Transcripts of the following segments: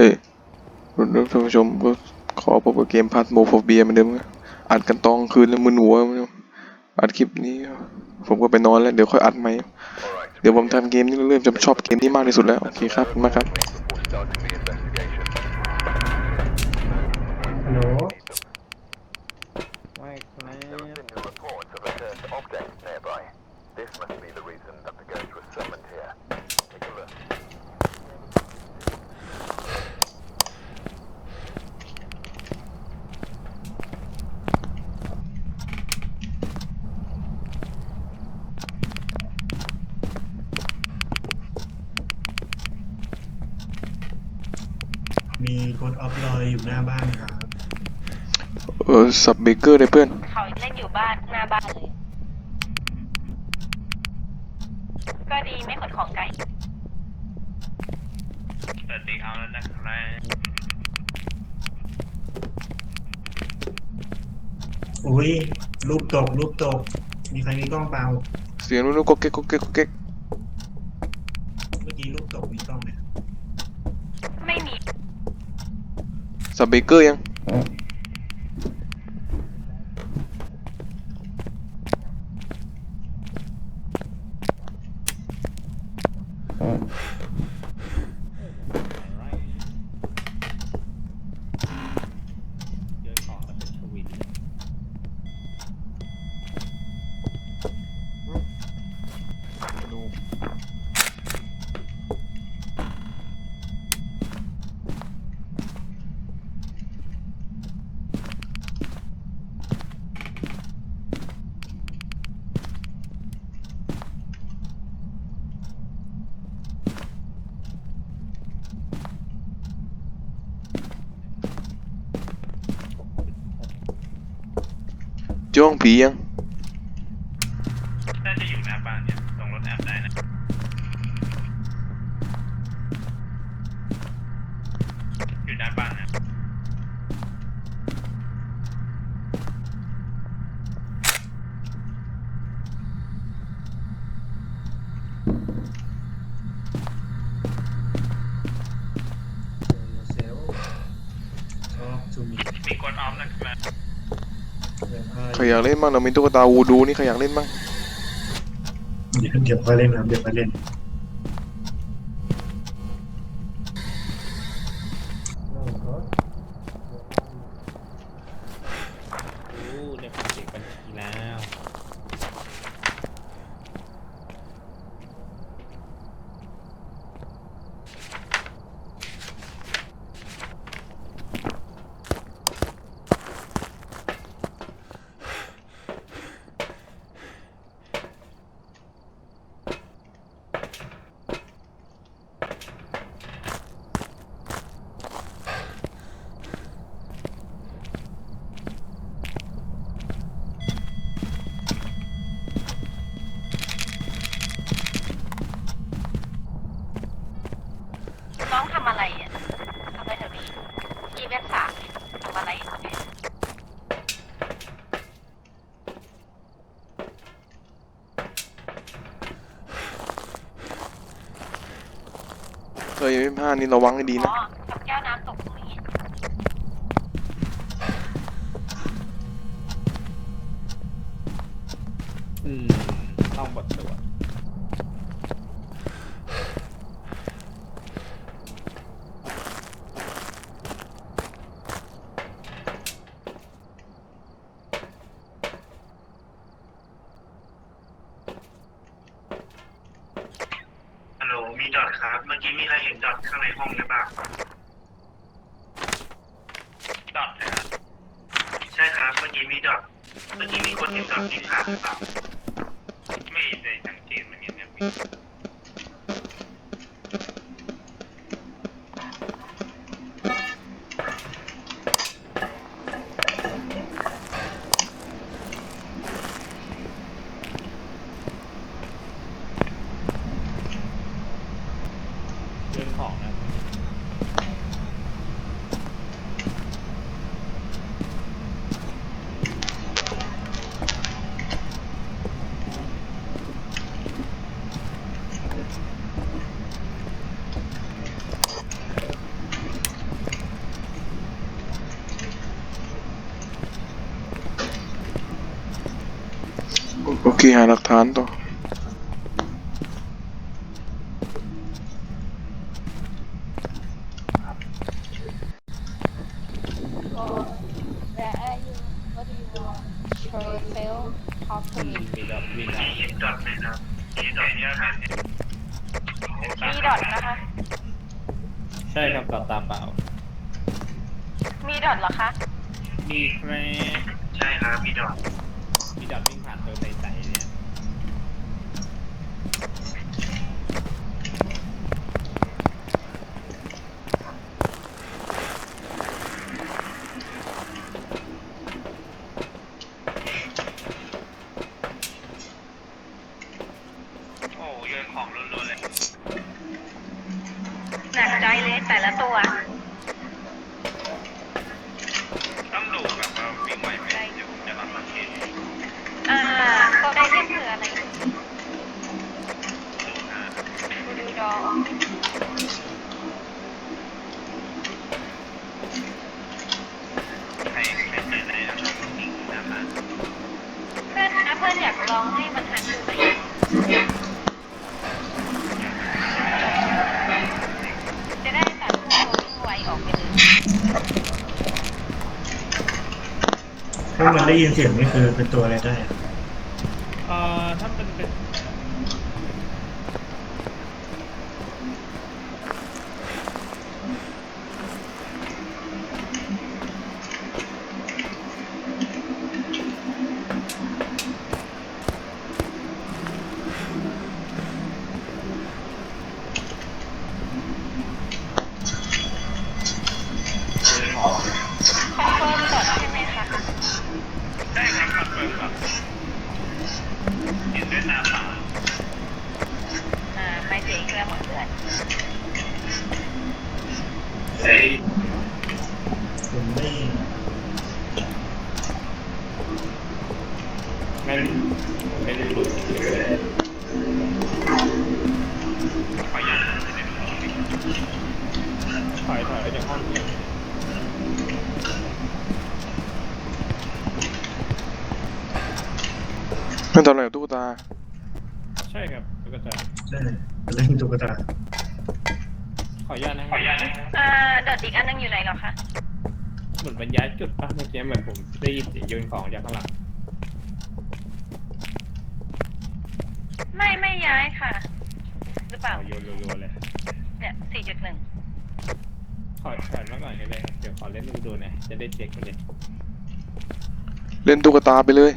เฮ้ยท่านผู้ชมก็ขอพบกับเกมพาสโมโฟเบียเหมือนเดิมนะอัดกันตองคืนแล้วมึนหัวอัดคลิปนี้ ผมก็ไปนอนแล้ว เดี๋ยวค่อยอัดใหม่เดี๋ยวผมทำเกมนี้เริ่มจะชอบเกมนี้มากที่สุดแล้ว โอเคครับขอบคุณมากครับฮัลโหลไม่ครับ มีคนออฟลอยอยู่หน้าบ้านครับเออสับเบเกอร์เลยเพื่อน เขาเล่นอยู่บ้านหน้าบ้านเลย ก็ดีไม่ขนของไก่เปิดติ๊กเอาแล้วนะครับอุ้ยรูปตกรูปตก มีใครมีกล้องเปล่า เสียงนู้นๆก็เก๊กก็เก๊กก็เก๊ก เมื่อกี้รูปตกมีกล้องไหม ไม่มี สับเบเกอร์ยัง เยอะของก็เป็นชวิน จ้องผียัง น่าจะอยู่หน้าบ้านเนี่ยตรงรถแอบได้นะอยู่หน้าบ้านนะเซลชอบจูมีมีกดออฟนะครับ ใครอยากเล่นบ้างเรามีตุ๊กตาวูดูนี่ใครอยากเล่นบ้างเดี๋ยวเดี๋ยวค่อยเล่นครับเดี๋ยวค่อยเล่น โอ้เดี๋ยวผมเด็กบัญชีแล้ว น้องทำอะไรอะทำอะไรแถวนี้กีเว็บสามทำอะไรอยู่เนี่ย เฮ้ยไม่ห้านี่ระวังให้ดีนะ อทำแก้วน้ำตกตรงนี้ อืมต้องบทสวด ฮัลโหลมีดอทครับ เมื่อกี้มีใครเห็นดอทข้างในห้องหรือเปล่า ดอทนะครับ ใช่ วิตอะเมื่อกี้มีคนเห็นดอนที่ผ่านหรือเปล่าไม่ได้สังเกตมันเนี่ยเนี่ย โอเคหาหลักฐานต่อ Where are you What do you want Show yourself Talk to อืม me มีดอทมีดอท มีดอทเลยครับมีดอทเนี่ยครับ มีดอทนะคะ ใช่ครับดอทตาเปล่า มีดอทเหรอคะ มีแคร ใช่ครับมีดอท มีดอทวิ่งผ่านตัวใสๆเนี่ย โอ้โยนของรัวๆเลย หนักใจเลยแต่ละตัว ต้องดูแบบว่าวิ่งไหวไหมเดี๋ยวผมจะรับมาเทส อ่าตัวได้เล่นคืออะไร ดูนะ ดูดูดอง ใครใครใครไหนนะครับวิ่งนะคะ เพื่อนนะเพื่อนอยากลองให้มันหันดูไหมจะได้ตัดพวกตัววิ่งไวออกไปเลยถ้ามันได้ยินเสียงนี่คือเป็นตัวอะไรได้อะ ถอยถอยไปจากห้องเนี่ยนั่นตอนไหนกับตุ๊กตา ใช่ครับแล้วก็จะได้เล่นตุ๊กตา ขออนุญาตนะขออนุญาตนะอ่าดอทอีกอันนึงอยู่ไหนเหรอคะเหมือนบรรยายจุดป่ะเมื่อกี้เหมือนผมได้ยินเสียงโยนของจากข้างหลังไม่ไม่ย้ายค่ะ หรือเปล่าเอาโยนรัวๆเลย เนี่ยสี่จุดหนึ่งถอยถอยมาก่อนก็ได้ครับเดี๋ยวขอเล่นดูดูหน่อยจะได้เช็คกันเลย เล่นตุ๊กตาไปเลย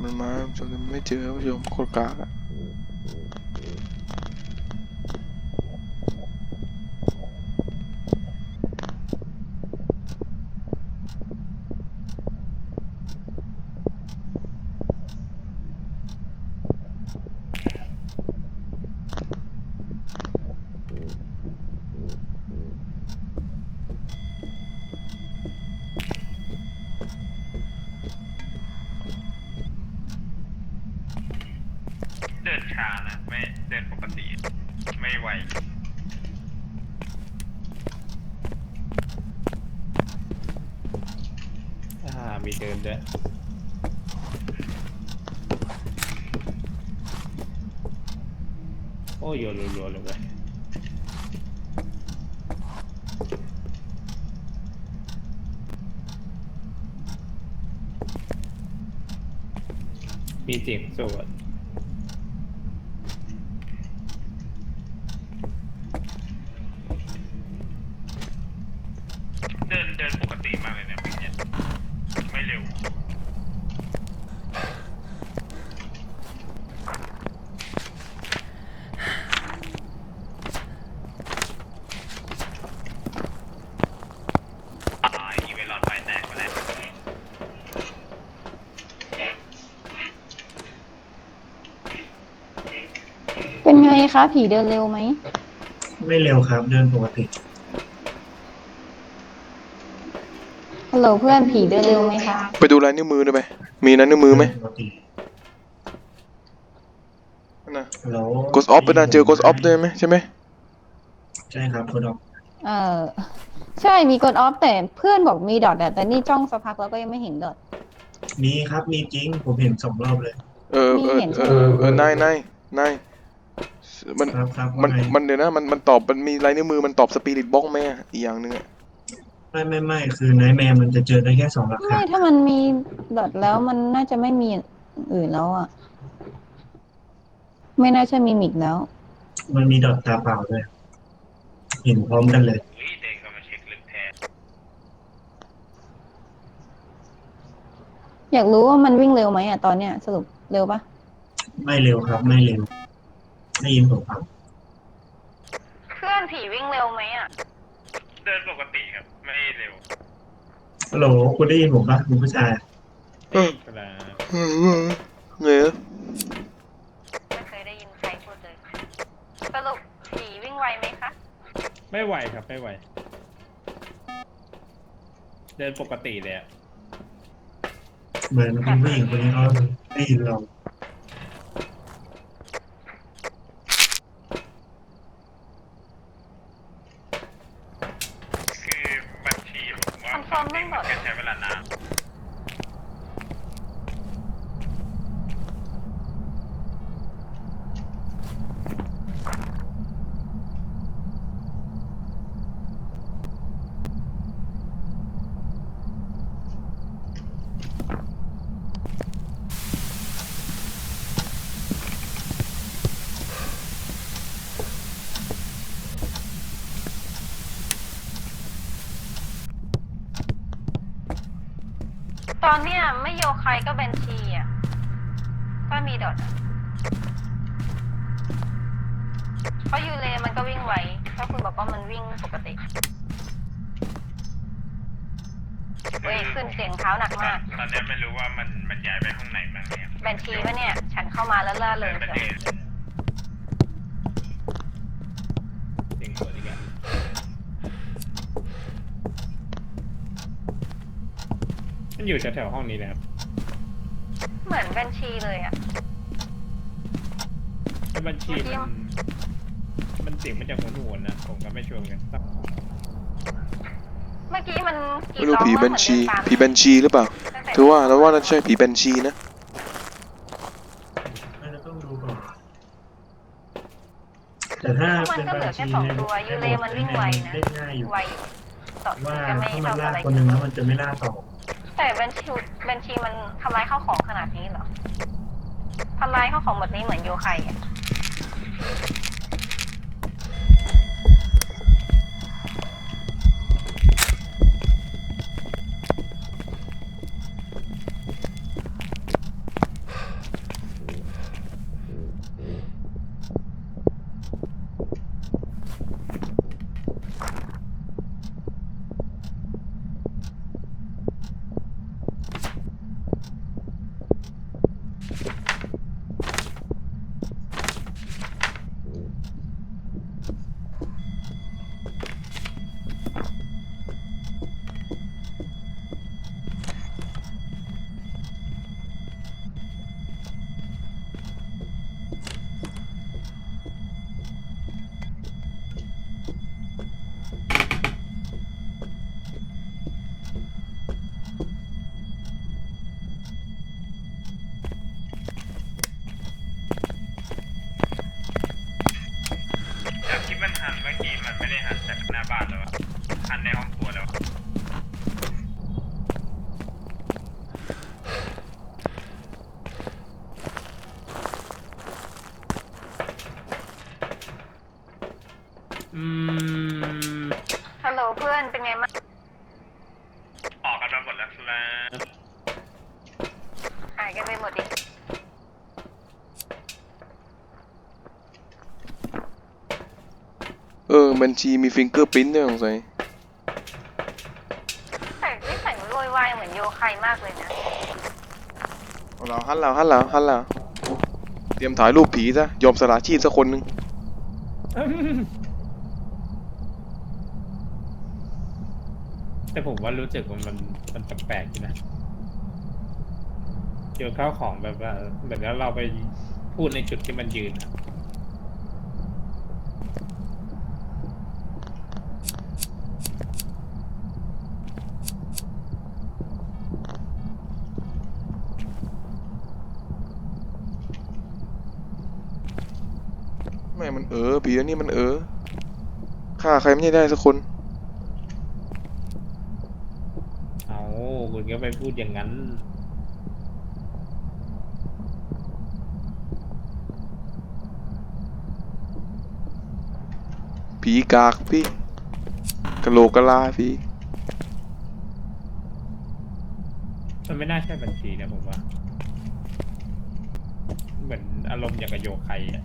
มันมาจนไม่เจ อผู้ชมโคตรกากอะ เดินช้านะไม่เดินปกติ ไม่ไว อ่ามีเดินด้วย โอ้ยนรัวๆเลยเว้ยมีเสียงสวด เดินเดินปกติมากเลยเนี่ยวิ่งเนี่ยไม่เร็ว อ่าอีเวนต์หลอดไฟแตกไปแล้ว เป็นไง คะ ผีเดินเร็วไหม ไม่เร็วครับ เดินปกติโหลเพื่อนผีเดินเร็วไหมคะ ไปดูลายนิ้วมือได้ไหมมีลายนิ้วมือไหมปกตินั่นนะแล้วกดออฟไปนะเจอกดออฟได้ไหมใช่ไหมใช่ครับกดออฟเออใช่มีกดออฟแต่เพื่อนบอกมีดอทอะแต่นี่จ้องสักพักแล้วก็ยังไม่เห็นดอท มีครับมีจริงผมเห็นสองรอบเลย เออเออมีเห็นเออเออนายนายนาย มันครับครับมันว่าไงมันเดี๋ยวนะมันมันตอบมันมีลายนิ้วมือมันตอบสปิริตบ็อกไหมอะอีกอย่างหนึ่งอะไม่ไม่ไม่คือไนท์แมร์มันจะเจอได้แค่สองหลักไม่ฐานถ้ามันมีดอทแล้วมันน่าจะไม่มีอย่างอื่นแล้วอะไม่น่าจะมีมิกแล้ว มันมีดอทตาเปล่าด้วยเห็นพร้อมกันเลย เฮ้ยเด้งเข้ามาเช็คลึกแท้อยากรู้ว่ามันวิ่งเร็วไหมอะตอนเนี้ยสรุปเร็วปะไม่เร็วครับ ไม่เร็ว ได้ยินผมครับเพื่อนผีวิ่งเร็วไหมอะ เดินปกติครับ ไม่เร็วฮัลโหลคุณได้ยินผมปะคุณผู้ชายเออครับเออเงยไม่เคยได้ยินใครพูดเลยสรุปผีวิ่งไวไหมคะ ไม่ไหวครับไม่ไหว เดินปกติเลยอะเหมือนคุณผู้หญิงคนนี้เขาได้ยินเรา คือบัญชีผมว่า คอนเฟิร์มเรื่องบอท ก็ใช้เวลานาน ตอนเนี้ยไม่โยใครก็แบนชีอะก็มีดอทอะเพราะยูเลมันก็วิ่งไวเพราะคุณบอกว่ามันวิ่งปกติเว้ยขึ้นเสียงเท้าหนักมาก ตอนนี้ไม่รู้ว่ามันมันย้ายไปห้องไหนบ้างเนี่ยแบนชีปะเนี่ย ฉันเข้ามาแล้วล่าเลเดิยนประเชียวเด็น เสียงหัวอีกอะ มันอยู่แถวๆห้องนี้นะครับเหมือนแบนชีเลยอะ แต่บัญชีมันมันเสียงมันจะหัวหนวๆนะ ผมก็ไม่ชัวร์เหมือนกันเมื่อกี้มันกรีไม่ดรู้ร้องผีว่าบัญชีเหมือนเดินตามผีบัญชีหรือเปล่าถือว่าแล้วว่าน่าจะใช่ผีบัญชีนะไม่เราต้องดูก่อนแต่ถ้ามันเป็นก็เหลืบัอญแค่ชีสองเนี่ยตัวยูเลมันวิ่งไวนะเล่นง่ายอยู่ไวอยู่ต่อว่าจะไม่ถ้ามันทำลาอะกไรคนหนึ่งแล้วมันจะไม่ล่าต่อ แต่บัญชีบัญชีมันทำลายข้าวของขนาดนี้เหรอทำลายข้าวของแบบนี้เหมือนโยไคอะ บัญชีมีฟิงเกอร์พิ้นด้วยสงสัยแต่นิสัยมันโวยวายเหมือนโยไคมากเลยนะ เอาเราฮันเราฮันเราฮันเราเตรียมถ่ายรูปผีซะยอมสละชีพสักคนหนึ่งอแต่ผมว่ารู้สึกว่ามันมันแปลกๆอยู่นะเจอข้าวของแบบว่าเหมือนแล้วเราไปพูดในจุดที่มันยืนอะ แม่มันเออผีอันนี้มันเออฆ่าใครไม่ได้สักคนเอาคุณก็ไปพูดอย่างนั้นผีกากพี่กะโหลกกะลาพี่มันไม่น่าใช่บัญชีนะผมว่า เหมือนอารมณ์อย่างกับโยไคอะ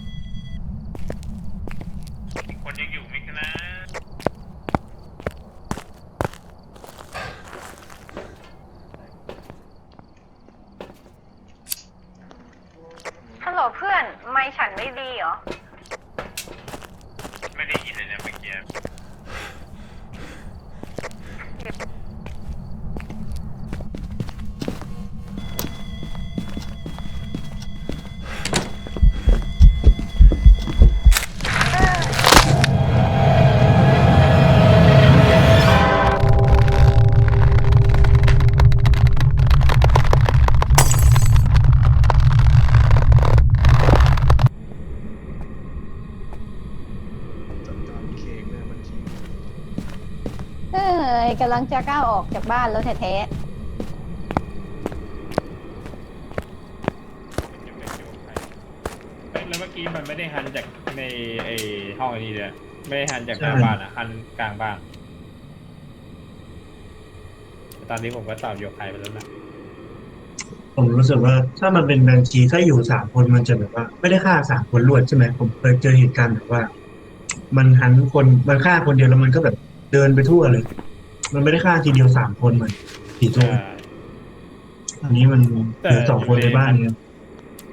กำลังจะก้าวออกจากบ้านแล้วแท้จะเป็นโยไคเอ้ยแล้วเมื่อกี้มันไม่ได้หันจากในไอห้องอันนี้เลยไม่ได้หันจากหน้าบ้านอะหันกลางบ้านแต่ตอนนี้ผมก็ตอบโยไคไปแล้วนะผมรู้สึกว่าถ้ามันเป็นบัญชีถ้าอยู่สามคนมันจะแบบว่า ไม่ได้ฆ่าสามคนรวดใช่ไหมผมเคยเจอเหตุการณ์แบบว่า มันหันคนมันฆ่าคนเดียวแล้วมันก็แบบเดินไปทั่วเลย มันไม่ได้ฆ่าทีเดียวสามคนเหมือนผีโจงใช่อันนี้มันเหลือสองคนในบ้านเนี่ย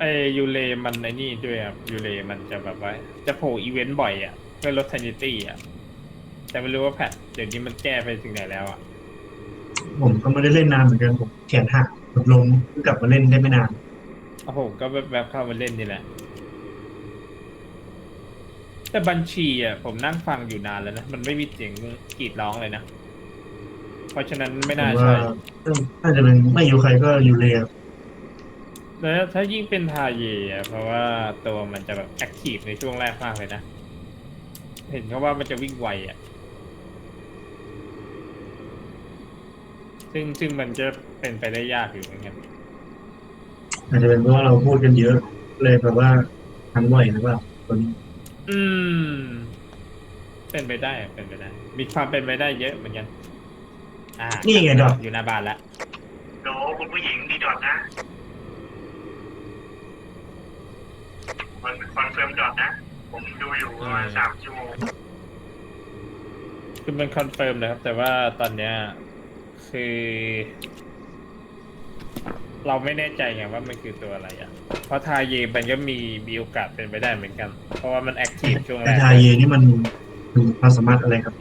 ไอยูเลมันไอนี่ด้วยครับยูเลมันจะแบบว่า จะโผล่อีเวนต์บ่อยอะเพื่อลดเทนิตี้อะ แต่ไม่รู้ว่าแพทเดี๋ยวนี้มันแก้ไปถึงไหนแล้วอะ ผมก็ไม่ได้เล่นนานเหมือนกันผมแขนหักหมดลมเพิ่งกลับมาเล่นได้ไม่นานโอ้โหก็แบบๆเข้ามาเล่นนี่แหละ แต่บัญชีอะผมนั่งฟังอยู่นานแล้วนะ มันไม่มีเสียงกรีดร้องเลยนะเพ ราะฉะนั้นไม่ผน่ามว่าใช่น่าจะเป็นไม่อยู่ใครก็อยู่เลยแล้วถ้ายิ่งเป็นทาเยอะเพราะว่าตัวมันจะแบบแอคทีฟในช่วงแรกมากเลยนะ เห็นเขาว่ามันจะวิ่งไวอะ ซึ่งซึ่งมันจะเป็นไปได้ยากอยู่เหมือนกันอาจจะเป็นเพราะว่าเราพูดกันเยอะ เลยแบบว่าทำบ่อยหรือเปล่าคนนี้อืม เป็นไปได้อะเป็นไปได้ มีความเป็นไปได้เยอะเหมือนกัน อ่านี่ไงดอก อยู่หน้าบ้านแล้วโดคุณผู้หญิงดีดอทนะมันคอนเฟิร์มดอทนะ ผมดูอยู่ประมาณสามชั่วโมงคือมันคอนเฟิร์มนะครับ แต่ว่าตอนเนี้ยคือ เราไม่แน่ใจไงว่ามันคือตัวอะไรอะ เพราะทาเยมันก็มีมีโอกาสเป็นไปได้เหมือนกัน เพราะว่ามันแอคทีฟช่วงแรแต่ก ทาเยนี่มันคือความสามารถอะไรครับ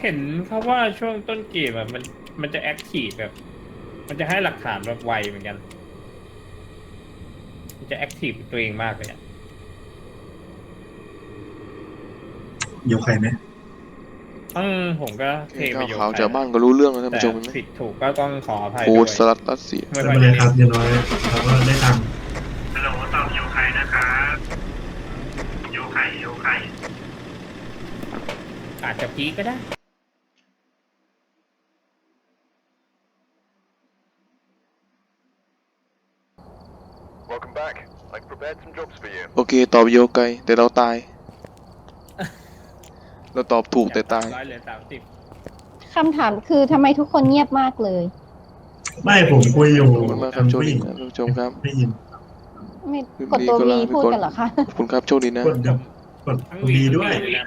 เห็นเขาว่าช่วงต้นเกมอะมันมันจะแอคทีฟแบบ มันจะให้หลักฐานแบบไวเหมือนกัน มันจะแอคทีฟตัวเองมากเลยอะอยู่ใครไหมอืมผมก็เทข้าปวระโยชน์ขาวจากบ้านก็รู้เรื่องแล้วท่านแต่ผู้ชมเห็นไหมผิดถูกก็ต้องขออภัยโคด้วตยรสลัดรัสเซียไม่ไม่ว่าเป็นไรจะครับอย่างน้อยเราก็ได้ตังค์ฮัลโหลตอบโยไคนะครับโยไคโยไคอาจจะพีคก็ได้ back. I've prepared some jobs for you. โอเค ตอบโยไกแต่เราตาย เราตอบถูกแต่ตาย ร้อยเหลือสามสิบๆคำถามคือทำไมทุกคนเงียบมากเลย ไม่ผมคุยอยู่ขอบคุณมากครับโชคผู้หดีญิงนะท่านผู้ชมครับ ได้ยินไม่พี่กดตัวก็วีลาไปพูดก่อนกันเหรอคะ ขอบคุณครับโชคดีนะ กดดับกดทั้งดีด้วยทั้งเลยนะ